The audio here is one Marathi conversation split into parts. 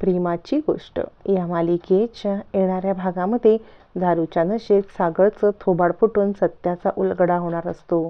प्रेमाची गोष्ट. या मालिकेच्या येणाऱ्या भागामध्ये दारूच्या नशेत सागरचं थोबाड फुटून सत्याचा उलगडा होणार असतो.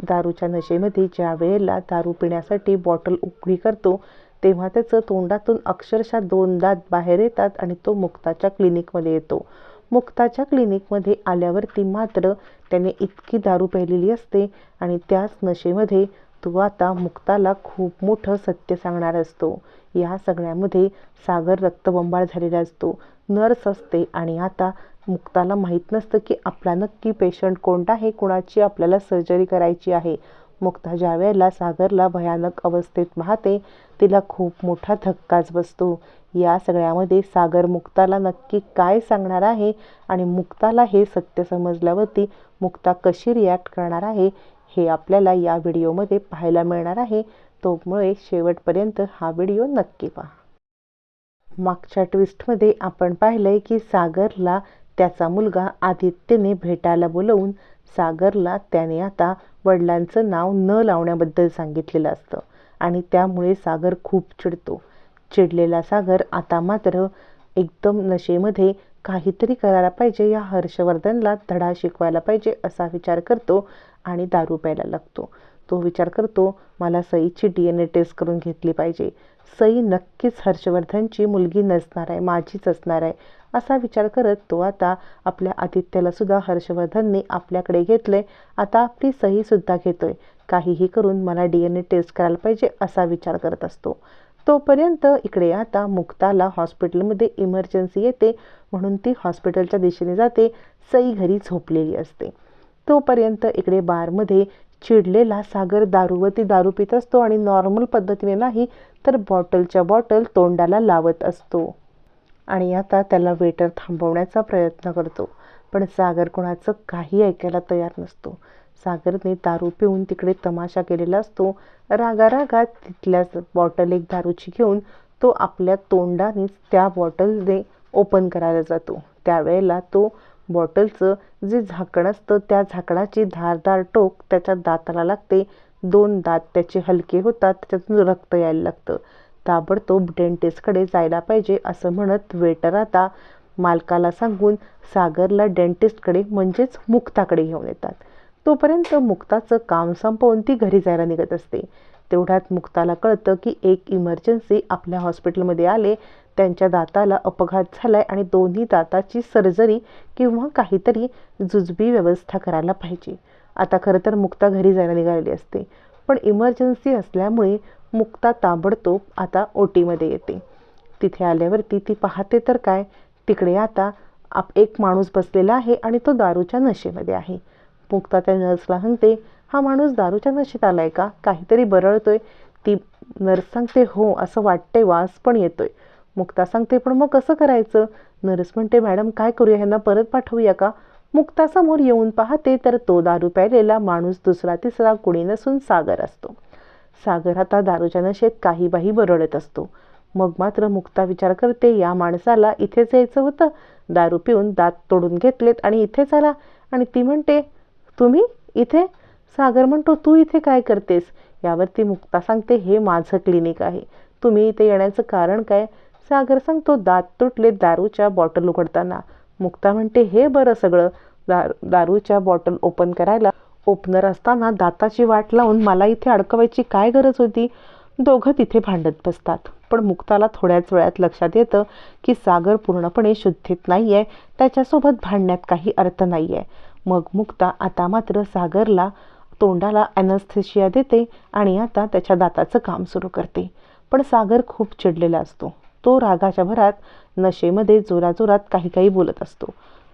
दारूच्या नशेमध्ये ज्या वेळेला दारू पिण्यासाठी बॉटल उघडी करतो तेव्हा त्याचं तोंडातून अक्षरशः दोन दात बाहेर येतात आणि तो मुक्ताच्या क्लिनिकमध्ये येतो. मुक्ताच्या क्लिनिकमध्ये आल्यावरती मात्र त्याने इतकी दारू प्यायलेली असते आणि त्याच नशेमध्ये तो आता मुक्ताला खूप मोठं सत्य सांगणार असतो. या सगळ्यामध्ये सागर रक्तबंबाळ झालेला असतो. नर्स असते आणि आता मुक्ताला माहीत नसतं की आपला नक्की पेशंट कोणता आहे कुणाची आपल्याला सर्जरी करायची आहे. मुक्ता ज्या वेळेला सागरला भयानक अवस्थेत पाहते तिला खूप मोठा धक्काच बसतो. या सगळ्यामध्ये सागर मुक्ताला नक्की काय सांगणार आहे आणि मुक्ताला हे सत्य समजल्यावरती मुक्ता कशी रिॲक्ट करणार आहे हे आपल्याला या व्हिडिओमध्ये पाहायला मिळणार आहे. तोमुळे शेवटपर्यंत हा व्हिडिओ नक्की पहा. मागच्या ट्विस्टमध्ये आपण पाहिलंय की सागरला त्याचा मुलगा आदित्यने भेटायला बोलवून सागरला त्याने आता वडिलांचं नाव न लावण्याबद्दल सांगितलेलं असतं आणि त्यामुळे सागर खूप चिडतो. चिडलेला सागर आता मात्र एकदम नशेमध्ये काहीतरी करायला पाहिजे या हर्षवर्धनला धडा शिकवायला पाहिजे असा विचार करतो आणि दारू प्यायला लागतो. तो विचार करतो मला सईची डी एन ए टेस्ट करून घेतली पाहिजे. सई नक्कीच हर्षवर्धनची मुलगी नसणार आहे माझीच असणार आहे. असा विचार करत तो आता आपल्या आदित्याला सुद्धा हर्षवर्धनने आपल्याकडे घेतले आता आपली सहीसुद्धा घेतोय. काहीही करून मला डी एन ए टेस्ट करायला पाहिजे असा विचार करत असतो. तोपर्यंत इकडे आता मुक्ताला हॉस्पिटलमध्ये इमर्जन्सी येते. म्हणून ती हॉस्पिटलच्या दिशेने जाते. सई घरी झोपलेली असते. तोपर्यंत इकडे बारमध्ये चिडलेला सागर दारूवरती दारू पित असतो आणि नॉर्मल पद्धतीने नाही तर बॉटलच्या बॉटल तोंडाला लावत असतो. आणि आता त्याला वेटर थांबवण्याचा प्रयत्न करतो. पण सागर कोणाचं काही ऐकायला तयार नसतो. सागरने दारू पिऊन तिकडे तमाशा केलेला असतो. रागारागात तिथल्याच बॉटल एक दारूची घेऊन तो आपल्या तोंडानेच त्या बॉटलने ओपन करायला जातो. त्यावेळेला तो बॉटलचं जे झाकण असतं त्या झाकणाची धारदार टोक त्याच्या दाताला लागते. दोन दात त्याचे हलके होतात त्याच्यातून रक्त यायला लागतं. ताबडतोब डेंटिस्टकडे जायला पाहिजे असं म्हणत वेटर आता मालकाला सांगून सागरला डेंटिस्टकडे म्हणजेच मुक्ताकडे घेऊन येतात. तोपर्यंत मुक्ताचं काम संपवून ती घरी जायला निघत असते. तेवढ्यात मुक्ताला कळतं की एक इमर्जन्सी आपल्या हॉस्पिटलमध्ये आले त्यांच्या दाताला अपघात झालाय आणि दोन्ही दाताची सर्जरी किंवा काहीतरी जुजबी व्यवस्था करायला पाहिजे. आता खरं तर मुक्ता घरी जायला निघालेली असते पण इमर्जन्सी असल्यामुळे मुक्ता ताबडतोब आता ओटीमध्ये येते. तिथे आल्यावरती ती पाहते तर काय तिकडे आता आप एक माणूस बसलेला आहे आणि तो दारूच्या नशेमध्ये आहे. मुक्ता त्या नर्सला सांगते हा माणूस दारूच्या नशेत आलाय का? काहीतरी बरळतोय. ती नर्स सांगते हो असं वाटतंय वास पण येतोय. मुक्ता सांगते पण मग कसं करायचं? नर्स म्हणते मॅडम काय करूया? ह्यांना परत पाठवूया का? मुक्तासमोर येऊन पाहते तर तो दारू प्यायलेला माणूस दुसरा तिसरा कुणी नसून सागर असतो. सागर आता दारूच्या नशेत काही बाही बरडत असतो. मग मात्र मुक्ता विचार करते या माणसाला इथेच यायचं होतं? दारू पिऊन दात तोडून घेतलेत आणि इथेच आला. आणि ती म्हणते तुम्ही इथे? सागर म्हणतो तू इथे काय करतेस? यावरती मुक्ता सांगते हे माझं क्लिनिक आहे. तुम्ही इथे येण्याचं कारण काय? सागर सांगतो दात तुटले दारूच्या बॉटल उघडताना. मुक्ता म्हणते हे बरं सगळं. दारू दारूच्या बॉटल ओपन करायला ओपनर असताना दाताची वाट लावून मला इथे अडकवायची काय गरज होती? दोघं तिथे भांडत बसतात. पण मुक्ताला थोड्याच वेळात लक्षात येतं की सागर पूर्णपणे शुद्धीत नाही आहे त्याच्यासोबत भांडण्यात काही अर्थ नाही आहे मग मुक्ता आता मात्र सागरला तोंडाला ॲनस्थेशिया देते आणि आता त्याच्या दाताचं काम सुरू करते. पण सागर खूप चिडलेला असतो. तो रागाच्या भरात नशेमध्ये जोराजोरात काही काही बोलत असतो.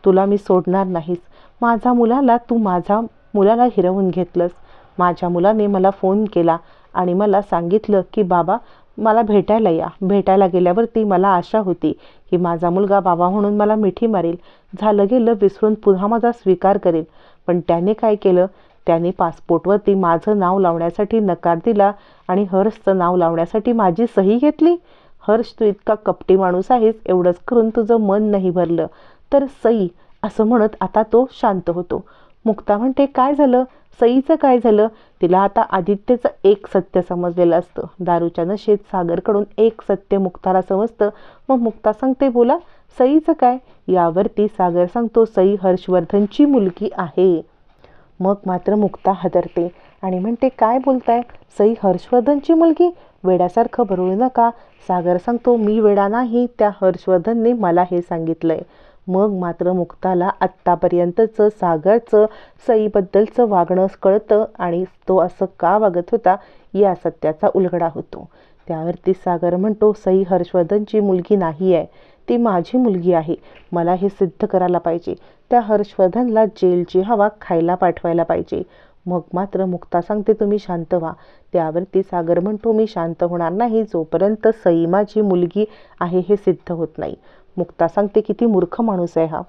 तुला मी सोडणार नाहीस. माझ्या मुलाला तू माझा मुलाला हिरवून घेतलंस. माझ्या मुलाने मला फोन केला आणि मला सांगितलं की बाबा मला भेटायला या. भेटायला गेल्यावरती मला आशा होती की माझा मुलगा बाबा म्हणून मला मिठी मारेल. झालं गेलं विसरून पुन्हा माझा स्वीकार करेल. पण त्याने काय केलं? त्याने पासपोर्टवरती माझं नाव लावण्यासाठी नकार दिला आणि हर्षचं नाव लावण्यासाठी माझी सही घेतली? हर्ष तू इतका कपटी माणूस आहेस एवढंच करून तुझं मन नाही भरलं. तर सई असं म्हणत आता तो शांत होतो. मुक्ता म्हणते काय झालं? सईचं काय झालं? तिला आता आदित्यचं एक सत्य समजलेलं असतं. दारूच्या नशेत सागरकडून एक सत्य मुक्ताला समजतं. मग मुक्ता सांगते बोला सईचं काय? यावरती सागर सांगतो सई हर्षवर्धनची मुलगी आहे. मग मात्र मुक्ता हदरते आणि म्हणते काय बोलताय? सई हर्षवर्धनची मुलगी? वेड्यासारखं भरू नका. सागर सांगतो मी वेडा नाही त्या हर्षवर्धनने मला हे सांगितलंय. मग मात्र मुक्ताला आत्तापर्यंतचं सागरचं सईबद्दलचं वागणं कळतं आणि तो असं का वागत होता या सत्याचा उलगडा होतो. त्यावरती सागर म्हणतो सई हर्षवर्धनची मुलगी नाही आहे. ती माझी मुलगी आहे. मला हे सिद्ध करायला पाहिजे. त्या हर्षवर्धनला जेलची हवा खायला पाठवायला पाहिजे. मग मात्र मुक्ता सांगते तुम्ही शांत व्हा. त्यावरती सागर म्हणतो मी शांत होणार नाही जोपर्यंत सईमाची मुलगी आहे हे सिद्ध होत नाही. मुक्ता सांगते किती मूर्ख माणूस आहे हा.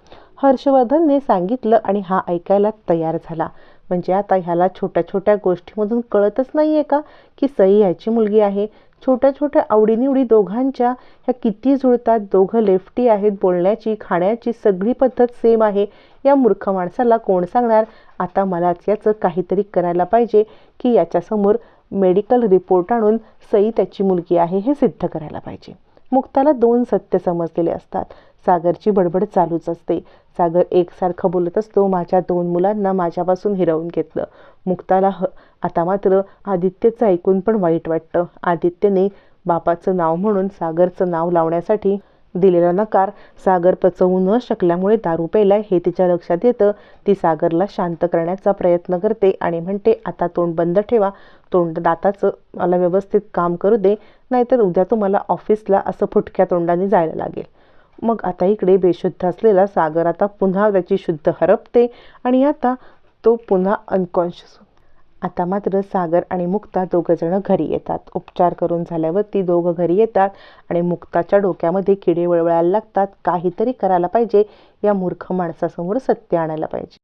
हर्षवर्धनने सांगितलं आणि हा ऐकायला तयार झाला. म्हणजे आता ह्याला छोट्या छोट्या गोष्टीमधून कळतच नाही आहे का की सई ह्याची मुलगी आहे? छोट्या छोट्या आवडीनिवडी दोघांच्या ह्या किती जुळतात दोघं लेफ्टी आहेत बोलण्याची खाण्याची सगळी पद्धत सेम आहे. या मूर्ख माणसाला कोण सांगणार? आता मलाच याचं काहीतरी करायला पाहिजे की याच्यासमोर मेडिकल रिपोर्ट आणून सई त्याची मुलगी आहे हे सिद्ध करायला पाहिजे. मुक्ताला दोन सत्य समजलेले असतात. सागरची बडबड चालूच असते. सागर एकसारखं बोलत असतो माझ्या दोन मुलांना माझ्यापासून हिरवून घेतलं. मुक्ताला ह आता मात्र आदित्यचं ऐकून पण वाईट वाटतं. आदित्यने बापाचं नाव म्हणून सागरचं नाव लावण्यासाठी दिलेला नकार सागर पचवू न शकल्यामुळे दारू प्यायला हे तिच्या लक्षात येतं. ती सागरला शांत करण्याचा प्रयत्न करते आणि म्हणते आता तोंड बंद ठेवा. तोंड दाताचं मला व्यवस्थित काम करू दे. नाहीतर उद्या तुम्हाला ऑफिसला असं फुटक्या तोंडाने जायला लागेल. मग आता इकडे बेशुद्ध असलेला सागर आता पुन्हा त्याची शुद्ध हरपते आणि आता तो पुन्हा अनकॉन्शियस आता मात्र सागर आणि मुक्ता दोघं जण घरी येतात. उपचार करून झाल्यावर ती दोघं घरी येतात आणि मुक्ताच्या डोक्यामध्ये किडे वळवळायला लागतात. काहीतरी करायला पाहिजे. या मूर्ख माणसासमोर सत्य आणायला पाहिजे.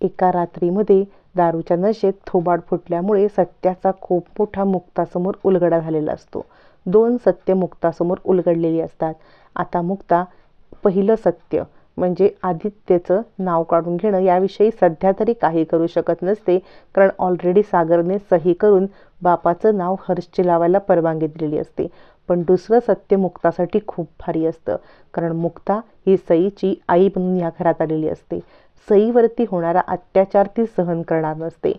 एका रात्रीमध्ये दारूच्या नशेत थोबाड फुटल्यामुळे सत्याचा खूप मोठा मुक्तासमोर उलगडा झालेला असतो. दोन सत्य मुक्तासमोर उलगडलेली असतात. आता मुक्ता पहिलं सत्य म्हणजे आदित्यचं नाव काढून घेणं याविषयी सध्या तरी काही करू शकत नसते कारण ऑलरेडी सागरने सही करून बापाचं नाव हर्षचे लावायला परवानगी दिलेली असते. पण दुसरं सत्य मुक्तासाठी खूप भारी असतं कारण मुक्ता ही सईची आई म्हणून या घरात आलेली असते. सईवरती होणारा अत्याचार ती सहन करणार नसते.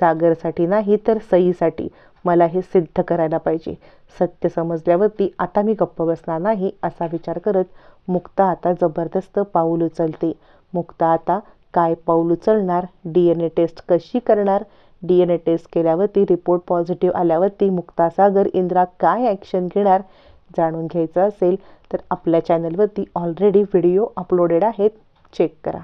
सागरसाठी नाही तर सईसाठी. मला हे सिद्ध करायला पाहिजे. सत्य समजल्यावरती आता मी गप्प बसणार नाही असा विचार करत मुक्ता आता जबरदस्त पाऊल उचलते. मुक्ता आता काय पाऊल उचलणार? डी एन ए टेस्ट कशी करणार? डी एन ए टेस्ट केल्यावरती रिपोर्ट पॉझिटिव्ह आल्यावरती मुक्ता सागर इंद्रा काय ॲक्शन घेणार? जाणून घ्यायचं असेल तर आपल्या चॅनलवरती ऑलरेडी व्हिडिओ अपलोडेड आहेत. चेक करा.